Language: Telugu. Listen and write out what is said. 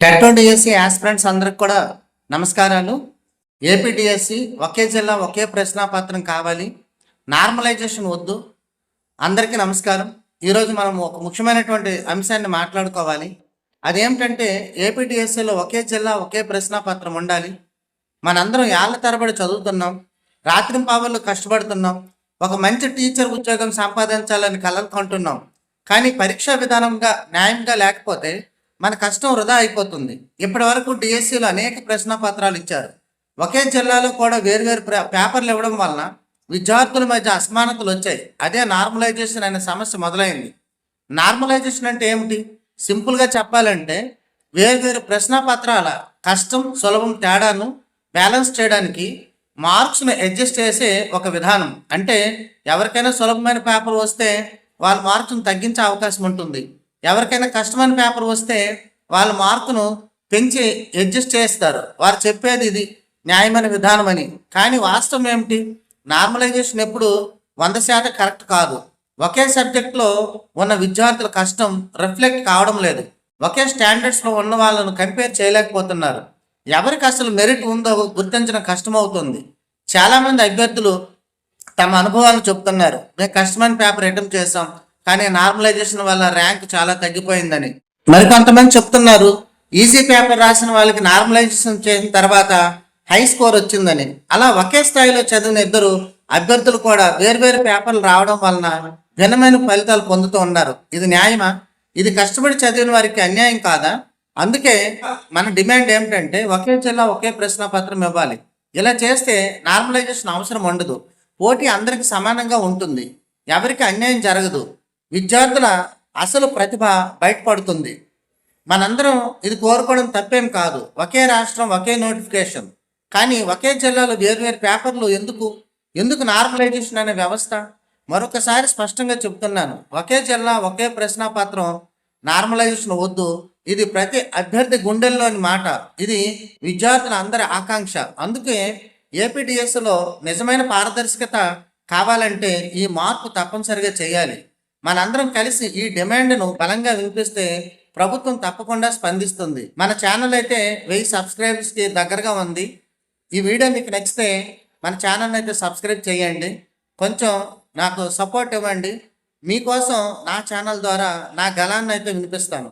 టెట్ డిఎస్సి ఆస్పిరెంట్స్ అందరికి కూడా నమస్కారాలు. ఏపీడిఎస్సి ఒకే జిల్లా ఒకే ప్రశ్నాపత్రం కావాలి. నార్మలైజేషన్ వద్దు. అందరికీ నమస్కారం. ఈరోజు మనం ఒక ముఖ్యమైనటువంటి అంశాన్ని మాట్లాడుకోవాలి. అదేమిటంటే ఏపీడిఎస్సిలో ఒకే జిల్లా ఒకే ప్రశ్నాపత్రం ఉండాలి. మనందరం ఏళ్ళ తరబడి చదువుతున్నాం. రాత్రి పావులు కష్టపడుతున్నాం. ఒక మంచి టీచర్ ఉద్యోగం సంపాదించాలని కలలు కంటున్నాం. కానీ పరీక్షా విధానంగా న్యాయంగా లేకపోతే మన కష్టం వృధా అయిపోతుంది. ఇప్పటి వరకు డిఎస్సిలో అనేక ప్రశ్న పత్రాలు ఇచ్చారు. ఒకే జిల్లాలో కూడా వేరువేరు పేపర్లు ఇవ్వడం వలన విద్యార్థుల మధ్య అసమానతలు వచ్చాయి. అదే నార్మలైజేషన్ అనే సమస్య మొదలైంది. నార్మలైజేషన్ అంటే ఏమిటి? సింపుల్గా చెప్పాలంటే వేరువేరు ప్రశ్న పత్రాల కష్టం సులభం తేడాను బ్యాలెన్స్ చేయడానికి మార్క్స్ను అడ్జస్ట్ చేసే ఒక విధానం. అంటే ఎవరికైనా సులభమైన పేపర్ వస్తే వాళ్ళ మార్క్స్ను తగ్గించే అవకాశం ఉంటుంది. ఎవరికైనా కష్టమైన పేపర్ వస్తే వాళ్ళ మార్కును పెంచి అడ్జస్ట్ చేస్తారు. వారు చెప్పేది ఇది న్యాయమైన విధానం అని కానీ వాస్తవం ఏమిటి? నార్మలైజేషన్ ఎప్పుడు వంద శాతం కరెక్ట్ కాదు. ఒకే సబ్జెక్ట్లో ఉన్న విద్యార్థుల కష్టం రిఫ్లెక్ట్ కావడం లేదు. ఒకే స్టాండర్డ్స్లో ఉన్న వాళ్ళను కంపేర్ చేయలేకపోతున్నారు. ఎవరికి అసలు మెరిట్ ఉందో గుర్తించడం కష్టమవుతుంది చాలామంది అభ్యర్థులు తమ అనుభవాలను చెప్తున్నారు. మేము కష్టమైన పేపర్ అటెంప్ట్ చేసాం కానీ నార్మలైజేషన్ వల్ల ర్యాంక్ చాలా తగ్గిపోయిందని. మరి కొంతమంది చెప్తున్నారు ఈజీ పేపర్ రాసిన వాళ్ళకి నార్మలైజేషన్ చేసిన తర్వాత హై స్కోర్ వచ్చిందని. అలా ఒకే స్థాయిలో చదివిన ఇద్దరు అభ్యర్థులు కూడా వేర్వేరు పేపర్లు రావడం వలన భిన్నమైన ఫలితాలు పొందుతూ ఉన్నారు. ఇది న్యాయమా? ఇది కష్టపడి చదివిన వారికి అన్యాయం కాదా? అందుకే మన డిమాండ్ ఏమిటంటే ఒకే జిల్లా ఒకే ప్రశ్న పత్రం ఇవ్వాలి. ఇలా చేస్తే నార్మలైజేషన్ అవసరం ఉండదు. పోటీ అందరికి సమానంగా ఉంటుంది. ఎవరికి అన్యాయం జరగదు. విద్యార్థుల అసలు ప్రతిభ బయటపడుతుంది. మనందరం ఇది కోరుకోవడం తప్పేం కాదు. ఒకే రాష్ట్రం ఒకే నోటిఫికేషన్. కానీ ఒకే జిల్లాలో వేరువేరు పేపర్లు ఎందుకు? ఎందుకు నార్మలైజేషన్ అనే వ్యవస్థ? మరొకసారి స్పష్టంగా చెప్తున్నాను ఒకే జిల్లా ఒకే ప్రశ్నాపత్రం నార్మలైజేషన్ వద్దు. ఇది ప్రతి అభ్యర్థి గుండెల్లోని మాట. ఇది విద్యార్థుల అందరి ఆకాంక్ష. అందుకే ఏపీడిఎస్లో నిజమైన పారదర్శకత కావాలంటే ఈ మార్పు తప్పనిసరిగా చేయాలి. మనందరం కలిసి ఈ డిమాండ్ను బలంగా వినిపిస్తే ప్రభుత్వం తప్పకుండా స్పందిస్తుంది. మన ఛానల్ అయితే వెయ్యి సబ్స్క్రైబర్స్కి దగ్గరగా ఉంది. ఈ వీడియో మీకు నచ్చితే మన ఛానల్ అయితే సబ్స్క్రైబ్ చేయండి. కొంచెం నాకు సపోర్ట్ ఇవ్వండి. మీకోసం నా ఛానల్ ద్వారా నా గలాన్ని అయితే వినిపిస్తాను.